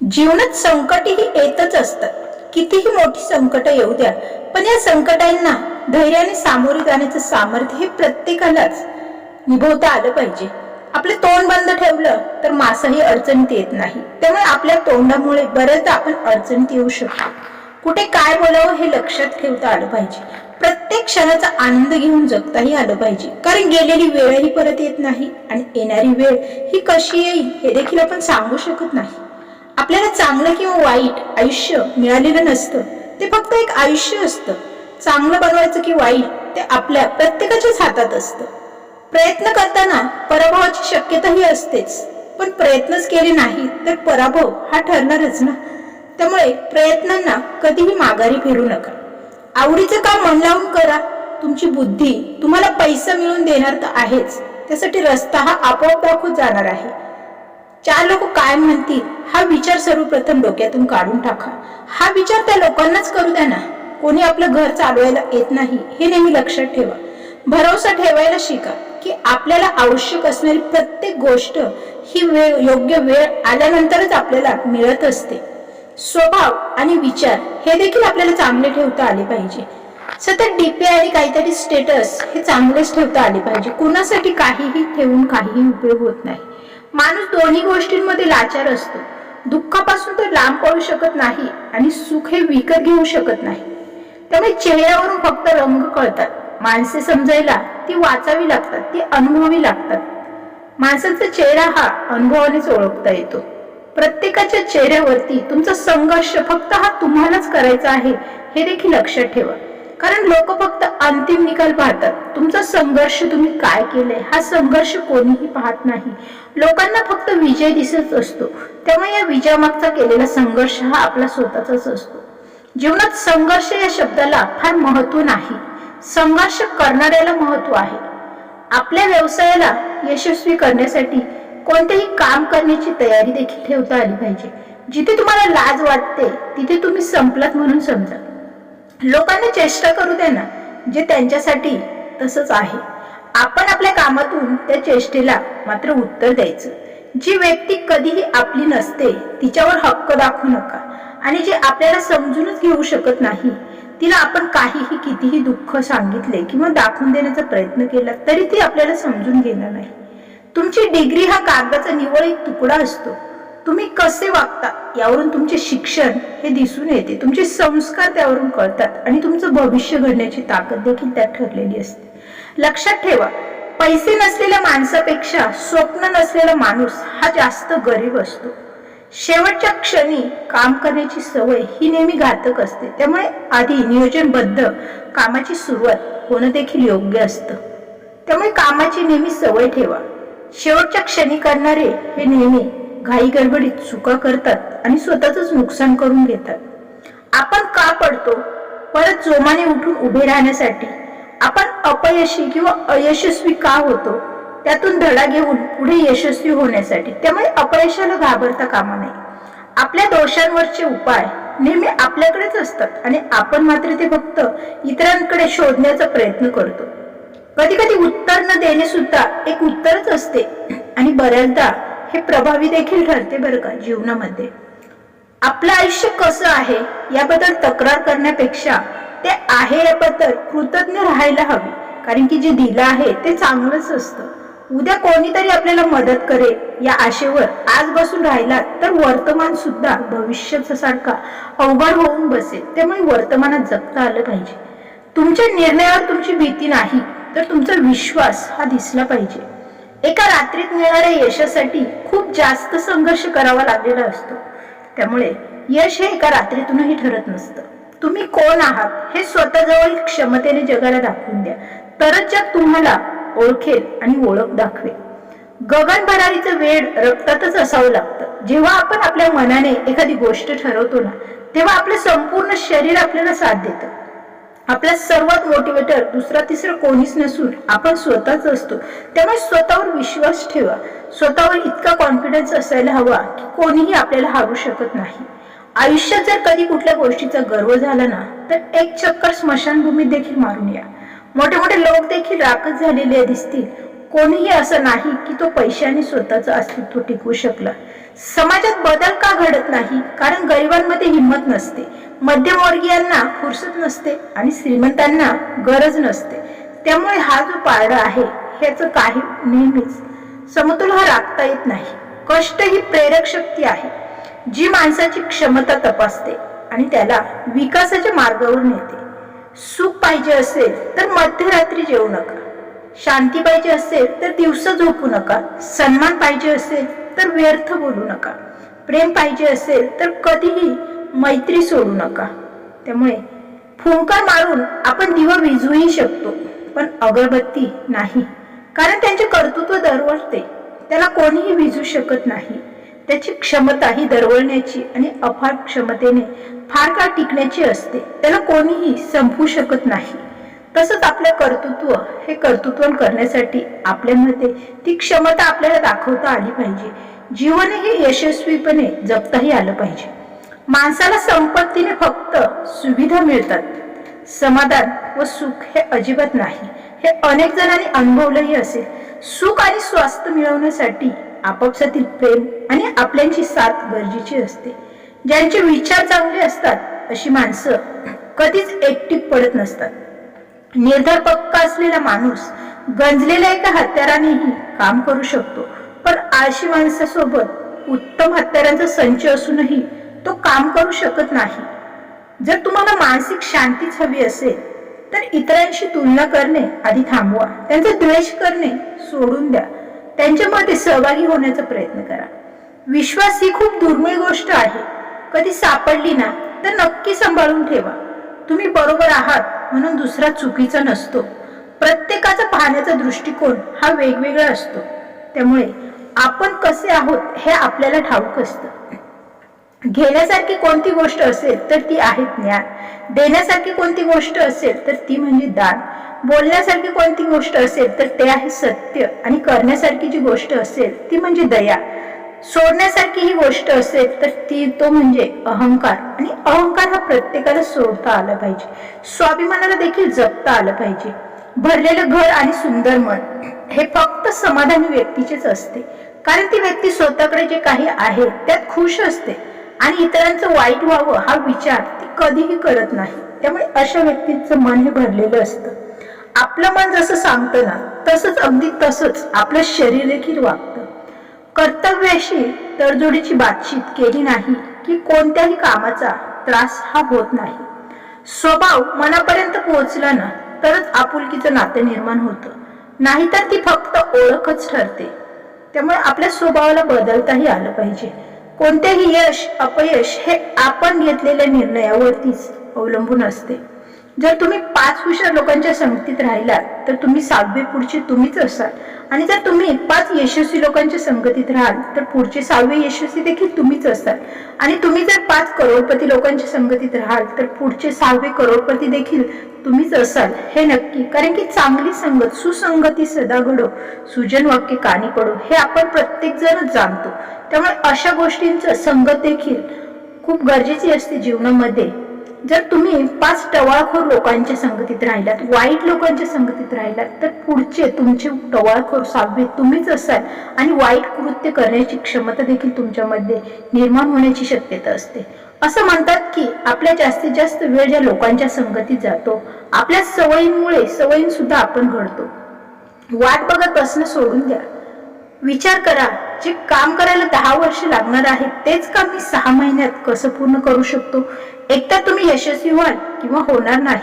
जीवनात संकटही येतच असतात. कितीही मोठी संकट येऊ द्या पण या संकटांना धैर्याने सामोरे जाण्याचं सामर्थ्य हे प्रत्येकालाच निभवता आलं पाहिजे. आपलं तोंड बंद ठेवलं तर मासाही अडचणीत येत नाही. त्यामुळे आपल्या तोंडामुळे बऱ्याचदा आपण अडचणीत येऊ शकतो. कुठे काय बोलावं हे लक्षात ठेवता आलं पाहिजे. प्रत्येक क्षणाचा आनंद घेऊन जगताही आलं पाहिजे. कारण गेलेली वेळही परत येत नाही आणि येणारी वेळ ही कशी येईल हे देखील आपण सांगू शकत नाही. आपल्याला चांगलं किंवा वाईट आयुष्य मिळालेलं नसतं. ते फक्त एक आयुष्य असतं. चांगलं बनवायचं की वाईट ते आपल्या प्रत्येकाच्याच हातात असतं. प्रयत्न करताना पराभवाची शक्यताही असतेच. पण प्रयत्नच केले नाही तर पराभव हा ठरणारच ना. त्यामुळे प्रयत्नांना कधीही माघारी फिरू नका. आवडीचं काम मन लावून करा. तुमची बुद्धी तुम्हाला पैसा मिळवून देणार तर आहेच. त्यासाठी रस्ता हा आपोआप दाखवत जाणार आहे. चार लोक काय म्हणतील हा विचार सर्वप्रथम डोक्यातून काढून टाका. हा विचार त्या लोकांनाच करू द्या ना. कोणी आपलं घर चालवायला येत नाही हे नेहमी लक्षात ठेवा. भरोसा ठेवायला शिका की आपल्याला आवश्यक असणारी प्रत्येक गोष्ट ही वेळ योग्य वेळ आल्यानंतरच आपल्याला मिळत असते. स्वभाव आणि विचार हे देखील आपल्याला चांगले ठेवता आले पाहिजे. सतत डीपी आणि काहीतरी स्टेटस हे चांगलेच ठेवता आले पाहिजे. कुणासाठी काहीही ठेवून काहीही उपयोग होत नाही. माणूस दोन्ही गोष्टींमध्ये लाचार असतो. दुःखापासून तो लांब पळू शकत नाही आणि सुख हे विकत घेऊ शकत नाही. त्यामुळे चेहऱ्यावरून फक्त रंग कळतात. माणसे समजायला ती वाचावी लागतात ती अनुभवी लागतात. माणसाचा चेहरा हा अनुभवानेच ओळखता येतो. प्रत्येकाच्या चेहऱ्यावरती तुमचा संघर्ष फक्त हा तुम्हालाच करायचा आहे हे देखील लक्षात ठेवा. कारण लोक फक्त अंतिम निकाल पाहतात. तुमचा संघर्ष तुम्ही काय केलंय? हा संघर्ष कोणीही पाहत नाही. लोकांना फक्त विजय दिसत असतो. त्यामुळे या विजयामागचा केलेला संघर्ष हा आपला स्वतःचाच असतो. जीवनात संघर्ष या शब्दाला फार महत्त्व नाही. संघर्ष करणाऱ्याला महत्त्व आहे. आपल्या व्यवसायाला यशस्वी करण्यासाठी कोणतेही काम करण्याची तयारी देखील ठेवता आली पाहिजे. जिथे तुम्हाला लाज वाटते तिथे तुम्ही संपलात म्हणून समजा. लोकांना चेष्टा करू दे ना जे त्यांच्यासाठी तसंच आहे. आपण आपल्या कामातून त्या चेष्टेला मात्र उत्तर द्यायचं. जी व्यक्ती कधीही आपली नसते तिच्यावर हक्क दाखवू नका. आणि जे आपल्याला समजूनच घेऊ शकत नाही तिला आपण काहीही कितीही दुःख सांगितले किंवा दाखवून देण्याचा प्रयत्न केला तरी ती आपल्याला समजून घेणार नाही. तुमची डिग्री हा कागदाचा निवळ एक तुकडा असतो. तुम्ही कसे वागता यावरून तुमचे शिक्षण हे दिसून येते. तुमचे संस्कार त्यावरून कळतात आणि तुमचं भविष्य घडण्याची ताकद देखील त्यात ठरलेली असते. लक्षात ठेवा पैसे नसलेल्या माणसापेक्षा स्वप्न नसलेला माणूस हा जास्त गरीब असतो. शेवटच्या क्षणी काम करण्याची सवय ही नेहमी घातक असते. त्यामुळे आधी नियोजनबद्ध कामाची सुरुवात होणं देखील योग्य असतं. त्यामुळे कामाची नेहमी सवय ठेवा. शेवटच्या क्षणी करणारे हे नेहमी घाई गडबडीत चुका करतात आणि स्वतःच नुकसान करून घेतात. आपण का पडतो? परत जोमाने उठून उभे राहण्यासाठी आपण अपयशी किंवा अयशस्वी का होतो? त्यातून धडा घेऊन पुढे यशस्वी होण्यासाठी. त्यामुळे अपयशाला घाबरता कामा नये. आपल्या दोषांवरचे उपाय नेहमी आपल्याकडेच असतात आणि आपण मात्र ते फक्त इतरांकडे शोधण्याचा प्रयत्न करतो. कधी कधी उत्तर न देणे सुद्धा एक उत्तरच असते. आणि बऱ्याचदा हे प्रभावी देखील ठरते बरं का जीवनामध्ये. आपलं आयुष्य कसं आहे याबद्दल तक्रार करण्यापेक्षा ते आहे याबद्दल कृतज्ञ राहायला हवी. कारण की जे दिलं आहे ते चांगलंच असतं. उद्या कोणीतरी आपल्याला मदत करेल या आशेवर आज बसून राहिला तर वर्तमान सुद्धा भविष्याचा सारखा अवघड होऊन बसेल. त्यामुळे वर्तमानात जगता आलं पाहिजे. तुमच्या निर्णयावर तुमची भीती नाही तर तुमचा विश्वास हा दिसला पाहिजे. एका रात्रीत मिळणाऱ्या यशासाठी खूप जास्त संघर्ष करावा लागलेला असतो. त्यामुळे यश हे एका रात्रीतूनही ठरत नसतं. तुम्ही कोण आहात हे स्वतःजवळ क्षमतेने जगाला दाखवून द्या. तरच जग तुम्हाला ओळखेल आणि ओळख दाखवेल. गगन भरारीचं वेळ रक्तातच असावं लागतं. जेव्हा आपण आपल्या मनाने एखादी गोष्ट ठरवतो ना तेव्हा आपलं संपूर्ण शरीर आपल्याला साथ देतं. आपला सर्वात मोटिवेटर दुसरा तिसरा कोणीच नसून आपण स्वतःच असतो. त्यामुळे स्वतःवर विश्वास ठेवा. स्वतःवर इतका कॉन्फिडन्स असायला हवा की कोणीही आपल्याला हारू शकत नाही. आयुष्यात जर कधी कुठल्या गोष्टीचा गर्व झाला ना तर एक चक्कर स्मशानभूमीत देखील मारून या. मोठे मोठे लोक देखील राखत झालेले दिसतील. कोणीही असं नाही की तो पैशाने स्वतःचं अस्तित्व टिकवू शकला. समाजात बदल का घडत नाही? कारण गरिबांमध्ये हिंमत नसते. मध्यमवर्गीयांना फुरसत नसते आणि श्रीमंतांना गरज नसते. त्यामुळे हा जो पारडा आहे ह्याचं काही नेहमीच समतोल हा राखता येत नाही. कष्ट ही प्रेरक शक्ती आहे जी माणसाची क्षमता तपासते आणि त्याला विकासाच्या मार्गावर नेते. सुख पाहिजे असेल तर मध्यरात्री जेवू नका. शांती पाहिजे असेल तर दिवसा झोपू नका. सन्मान पाहिजे असेल तर व्यर्थ बोलू नका. प्रेम पाहिजे असेल तर कधीही मैत्री सोडू नका. त्यामुळे फुंकार मारून आपण दिवा विझवूही शकतो पण अगरबत्ती नाही. कारण त्यांचे कर्तृत्व दरवळते. त्याला कोणीही विझू शकत नाही. त्याची क्षमता ही दरवळण्याची आणि अफाट क्षमतेने फार काळ टिकण्याची असते. त्याला कोणीही संपवू शकत नाही. तसंच आपलं कर्तृत्व हे कर्तृत्व करण्यासाठी आपल्यामध्ये ती क्षमता आपल्याला दाखवता आली पाहिजे. जीवन हे यशस्वीपणे जगताही आलं पाहिजे. माणसाला संपत्तीने फक्त सुविधा मिळतात. समाधान व सुख हे अजिबात नाही. हे अनेक जणांनी अनुभवलंही असेल. सुख आणि स्वास्थ्य मिळवण्यासाठी आपापसातील प्रेम आणि आपल्यांची साथ गरजेची असते. ज्यांचे विचार चांगले असतात अशी माणसं कधीच एकटी पडत नसतात. निर्धार पक्क असलेला माणूस गंजलेल्या एका हत्यारानेही काम करू शकतो. पण आळशी माणसासोबत उत्तम हत्यारांचा संच असूनही तो काम करू शकत नाही. जर तुम्हाला मानसिक शांतीच हवी असेल तर इतरांशी तुलना करणे आधी थांबवा. त्यांचा द्वेष करणे सोडून द्या. त्यांच्यामध्ये सहभागी होण्याचा प्रयत्न करा. विश्वास ही खूप दुर्मिळ गोष्ट आहे. कधी सापडली ना तर नक्की सांभाळून ठेवा. तुम्ही बरोबर आहात. म्हणून दुसरा चुकीचा नसतो. प्रत्येकाचा पाहण्याचा दृष्टिकोन हा वेगवेगळा असतो. त्यामुळे आपण कसे आहोत हे आपल्याला ठाऊक असतं. घेण्यासारखी कोणती गोष्ट असेल तर ती आहे ज्ञान. देण्यासारखी कोणती गोष्ट असेल तर ती म्हणजे दान. बोलण्यासारखी कोणती गोष्ट असेल तर ते आहे सत्य. आणि करण्यासारखी जी गोष्ट असेल ती म्हणजे दया. सोडण्यासारखी ही गोष्ट असेल तर ती तो म्हणजे अहंकार. आणि अहंकार हा प्रत्येकाला सोडता आला पाहिजे. स्वाभिमानाला देखील जपता आलं पाहिजे. भरलेलं घर आणि सुंदर मन हे फक्त समाधानी व्यक्तीचेच असते. कारण ती व्यक्ती स्वतःकडे जे काही आहे त्यात खुश असते. आणि इतरांचं वाईट व्हावं हा विचार ती कधीही करत नाही. त्यामुळे अशा व्यक्तीचं मन हे भरलेलं असतं. आपलं मन जसं सांगतं ना तसंच अगदी तसंच आपलं शरीर देखील वागतं. कर्तव्याशी तडजोडीची बातचीत केली नाही की कोणत्याही कामाचा त्रास हा होत नाही. स्वभाव मनापर्यंत पोहोचला ना तरच आपुलकीचं नातं निर्माण होतं. नाहीतर ती फक्त ओळखच ठरते. त्यामुळे आपल्या स्वभावाला बदलताही आलं पाहिजे. कोणतेही यश अपयश हे आपण घेतलेल्या निर्णयावरतीच अवलंबून असते. जर तुम्ही पाच हुशार लोकांच्या संगतीत राहिलात तर तुम्ही सहावे पुढची तुम्हीच असाल. आणि जर तुम्ही पाच यशस्वी लोकांच्या संगतीत राहाल तर पुढचे सहावे यशस्वी देखील तुम्हीच असाल आणि तुम्ही जर पाच करोडपती लोकांच्या संगतीत राहाल तर पुढचे सहावे करोडपती देखील तुम्हीच असाल हे नक्की. कारण की चांगली संगत सुसंगती सदा घडो सुजन वाक्य कानी पडो हे आपण प्रत्येक जणच जाणतो. त्यामुळे अशा गोष्टींचं संगत देखील खूप गरजेची असते जीवनामध्ये. जर तुम्ही पाच टवाळखोर लोकांच्या संगतीत राहिलात वाईट लोकांच्या संगतीत राहिलात तर पुढचे तुमचे टवाळखोर साध्वे तुम्हीच असाल आणि वाईट कृत्य करण्याची क्षमता देखील तुमच्यामध्ये निर्माण होण्याची शक्यता असते. असं म्हणतात की आपल्या जास्तीत जास्त वेळ ज्या लोकांच्या संगतीत जातो आपल्या सवयींमुळे सवयींसुद्धा आपण घडतो. वाट बघत बसणं सोडून द्या. विचार करा जे काम करायला दहा वर्ष लागणार आहे तेच काम मी सहा महिन्यात कसं पूर्ण करू शकतो? एकतर तुम्ही यशस्वी व्हाल किंवा होणार नाही.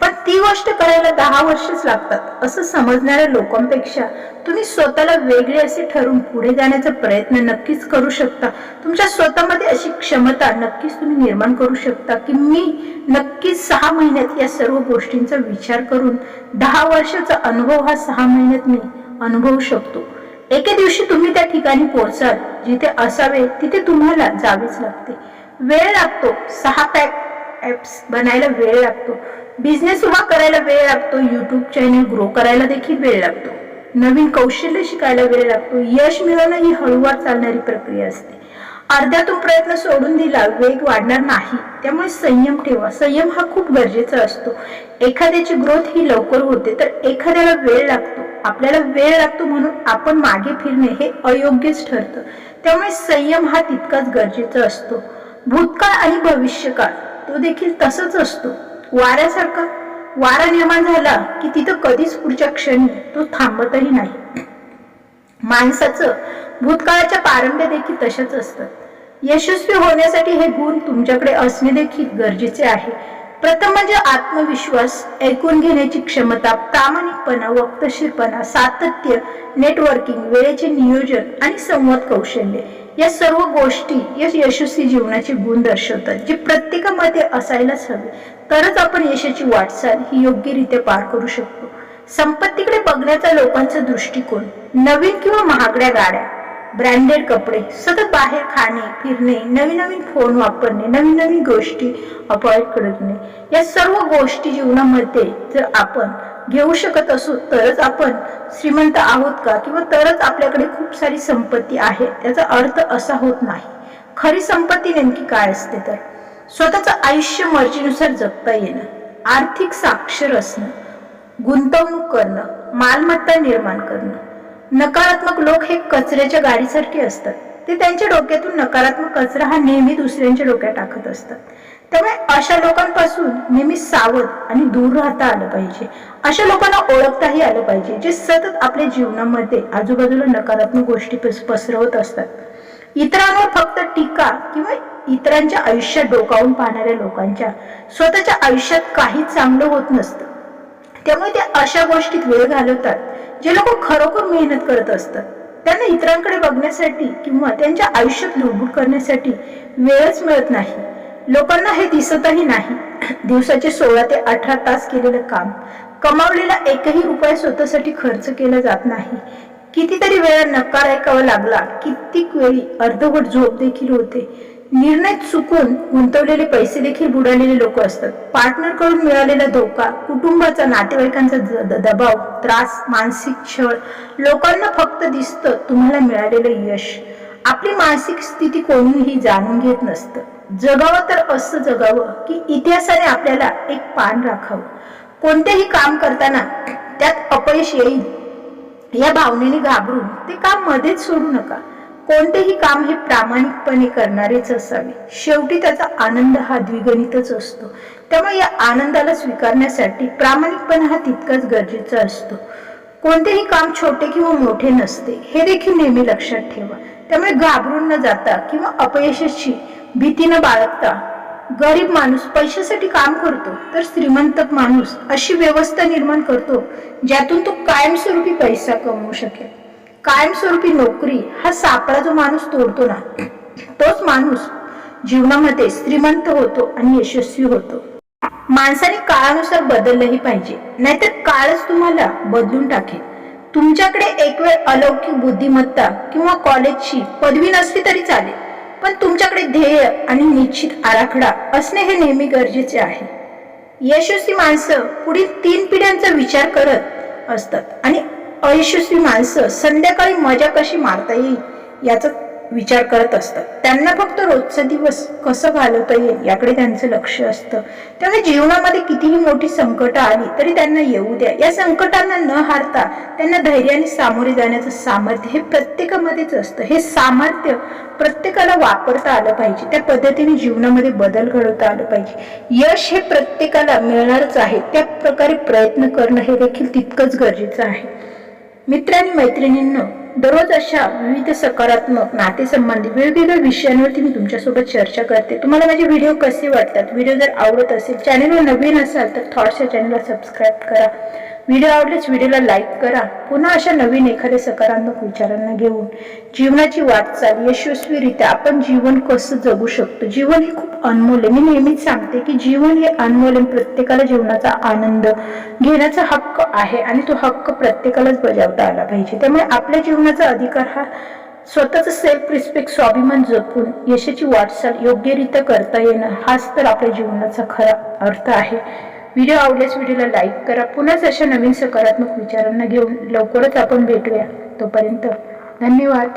पण ती गोष्ट करायला दहा वर्षच लागतात असं समजणाऱ्या लोकांपेक्षा तुम्ही स्वतःला वेगळे असे ठरवून पुढे जाण्याचा प्रयत्न नक्कीच करू शकता. तुमच्या स्वतःमध्ये अशी क्षमता नक्कीच तुम्ही निर्माण करू शकता की मी नक्कीच सहा महिन्यात या सर्व गोष्टींचा विचार करून दहा वर्षाचा अनुभव हा सहा महिन्यात मी अनुभवू शकतो. एके दिवशी तुम्ही त्या ठिकाणी पोहोचाल. जिथे असावे तिथे तुम्हाला जावेच लागते. वेळ लागतो. सहा पॅक बनायला वेळ लागतो. बिझनेस उभा करायला वेळ लागतो. यूट्यूब चॅनल ग्रो करायला देखील वेळ लागतो. नवीन कौशल्य शिकायला वेळ लागतो. यश मिळवणं ही हळूवार चालणारी प्रक्रिया असते. अर्ध्यातून प्रयत्न सोडून दिला वेग वाढणार नाही. त्यामुळे संयम ठेवा. संयम हा खूप गरजेचा असतो. एखाद्याची ग्रोथ ही लवकर होते तर एखाद्याला वेळ लागतो. आपल्याला वेळ लागतो म्हणून आपण मागे फिरणे हे अयोग्यच ठरतं. त्यामुळे संयम हा तितकाच गरजेचा असतो. भूतकाळ आणि भविष्यकाळ तो देखील तसंच असतो. वाऱ्यासारखा वारा निर्माण झाला की तिथं कधीच पुढच्या क्षणी तो थांबतही नाही. माणसाचं भूतकाळाच्या पारंब्या देखील तशाच असतात. यशस्वी होण्यासाठी हे गुण तुमच्याकडे असणे देखील गरजेचे आहे. प्रथम म्हणजे आत्मविश्वास ऐकून घेण्याची क्षमता प्रामाणिकपणा वक्तशीरपणा सातत्य नेटवर्किंग वेळेचे नियोजन आणि संवाद कौशल्य. या सर्व गोष्टी या यशस्वी जीवनाचे गुण दर्शवतात जे प्रत्येकामध्ये असायलाच हवे. तरच आपण यशाची वाटचाल ही योग्यरित्या पार करू शकतो. संपत्तीकडे बघण्याचा लोकांचा दृष्टिकोन नवीन किंवा महागड्या गाड्या ब्रँडेड कपडे सतत बाहेर खाणे फिरणे नवीन नवीन फोन वापरणे नवीन नवीन गोष्टी अवॉइड करणे या सर्व गोष्टी जीवनामध्ये जर आपण घेऊ शकत असू तरच आपण श्रीमंत आहोत का? किंवा तरच आपल्याकडे खूप सारी संपत्ती आहे त्याचा अर्थ असा होत नाही. खरी संपत्ती नेमकी काय असते तर? स्वतःचं आयुष्य मर्जीनुसार जगता येणं आर्थिक साक्षर असणं गुंतवणूक करणं मालमत्ता निर्माण करणं नकारात्मक लोक हे कचऱ्याच्या गाडीसारखे असतात. ते त्यांच्या डोक्यातून नकारात्मक कचरा हा नेहमी दुसऱ्यांच्या डोक्यात टाकत असतात. त्यामुळे अशा लोकांपासून नेहमी सावध आणि दूर राहता आलं पाहिजे. अशा लोकांना ओळखताही आलं पाहिजे जे सतत आपल्या जीवनामध्ये आजूबाजूला नकारात्मक गोष्टी पसरवत असतात. इतरांवर फक्त टीका किंवा इतरांच्या आयुष्यात डोकावून पाहणाऱ्या लोकांच्या स्वतःच्या आयुष्यात काही चांगलं होत नसतं. त्यामुळे ते अशा गोष्टीत वेळ घालवतात जे लोक खरोखर मेहनत करत असतात त्यांना इतरांकडे बघण्यासाठी किंवा त्यांच्या आयुष्यात लुडबुड करण्यासाठी वेळच मिळत नाही. लोकांना हे दिसतही नाही. दिवसाचे सोळा ते अठरा तास केलेलं काम कमावलेला एकही उपाय स्वतःसाठी खर्च केला जात नाही. कितीतरी वेळा नकार ऐकावा लागला. कित्येक वेळी अर्धवट झोप देखील होते. निर्णय चुकून गुंतवलेले पैसे देखील बुडालेले लोक असतात. पार्टनरकडून मिळालेला धोका कुटुंबाचा नातेवाईकांचा दबाव त्रास मानसिक छळ लोकांना फक्त दिसतं तुम्हाला मिळालेलं यश. आपली मानसिक स्थिती कोणीही जाणून घेत नसतं. जगावं तर असं जगावं की इतिहासाने आपल्याला एक पान राखावं. कोणतेही काम करताना त्यात अपयश येईल या भावनेने घाबरून ते काम मध्येच सोडू नका. कोणतेही काम हे प्रामाणिकपणे करणारेच असावे. शेवटी त्याचा आनंद हा द्विगणितच असतो. त्यामुळे या आनंदाला स्वीकारण्यासाठी प्रामाणिकपणा हा तितकाच गरजेचा असतो. कोणतेही काम छोटे किंवा मोठे नसते हे देखील नेहमी लक्षात ठेवा. त्यामुळे घाबरून न जाता किंवा अपयशाची भीती न बाळगता गरीब माणूस पैशासाठी काम करतो तर श्रीमंत माणूस अशी व्यवस्था निर्माण करतो ज्यातून तो कायमस्वरूपी पैसा कमवू शकेल. कायमस्वरूपी नोकरी हा सापळा जो माणूस तोडतो ना तोच माणूस जीवनामध्ये श्रीमंत होतो आणि यशस्वी होतो. माणसाने काळानुसार बदललंही पाहिजे. नाहीतर काळच तुम्हाला बदलून टाकेल. तुमच्याकडे एक वेळ अलौकिक बुद्धिमत्ता किंवा कॉलेजची पदवी नसली तरी चालेल पण तुमच्याकडे ध्येय आणि निश्चित आराखडा असणे हे नेहमी गरजेचे आहे. यशस्वी माणसं पुढील तीन पिढ्यांचा विचार करत असतात आणि अयशस्वी माणसं संध्याकाळी मजा कशी मारता येईल याचा विचार करत असतात. त्यांना फक्त रोजचा दिवस कसं घालवता येईल याकडे त्यांचं लक्ष असतं. त्यामुळे जीवनामध्ये कितीही मोठी संकटं आली तरी त्यांना येऊ द्या. या संकटांना न हारता त्यांना धैर्याने सामोरे जाण्याचं सामर्थ्य हे प्रत्येकामध्येच असतं. हे सामर्थ्य प्रत्येकाला वापरता आलं पाहिजे. त्या पद्धतीने जीवनामध्ये बदल घडवता आलं पाहिजे. यश हे प्रत्येकाला मिळणारच आहे. त्या प्रकारे प्रयत्न करणं हे देखील तितकंच गरजेचं आहे. मित्र आणि मैत्रिणींनो दररोज अशा विविध सकारात्मक नातेसंबंधी वेगवेगळ्या विषयांवरती मी तुमच्यासोबत चर्चा करते. तुम्हाला माझे व्हिडिओ कसे वाटतात? व्हिडिओ जर आवडत असेल चॅनलवर नवीन असाल तर थॉट्स या चॅनलला सबस्क्राईब करा. व्हिडिओ आवडल्यास व्हिडिओला लाईक करा. पुन्हा अशा नवीन एखाद्या सकारात्मक विचारांना घेऊन जीवनाची वाटचाल यशस्वीरित्या आपण जीवन कसं जगू शकतो? जीवन हे खूप अनमोल आहे. मी नेहमीच सांगते की जीवन हे अनमोल आहे प्रत्येकाला जीवनाचा आनंद घेण्याचा हक्क आहे आणि तो हक्क प्रत्येकालाच बजावता आला पाहिजे. त्यामुळे आपल्या जीवनाचा अधिकार हा स्वतःचं सेल्फ रिस्पेक्ट स्वाभिमान जपून यशाची वाटचाल योग्यरित्या करता येणं हाच तर आपल्या जीवनाचा खरा अर्थ आहे. व्हिडिओ आवडल्यास व्हिडिओला लाईक करा. पुन्हाच अशा नवीन सकारात्मक विचारांना घेऊन लवकरच आपण भेटूया. तोपर्यंत धन्यवाद.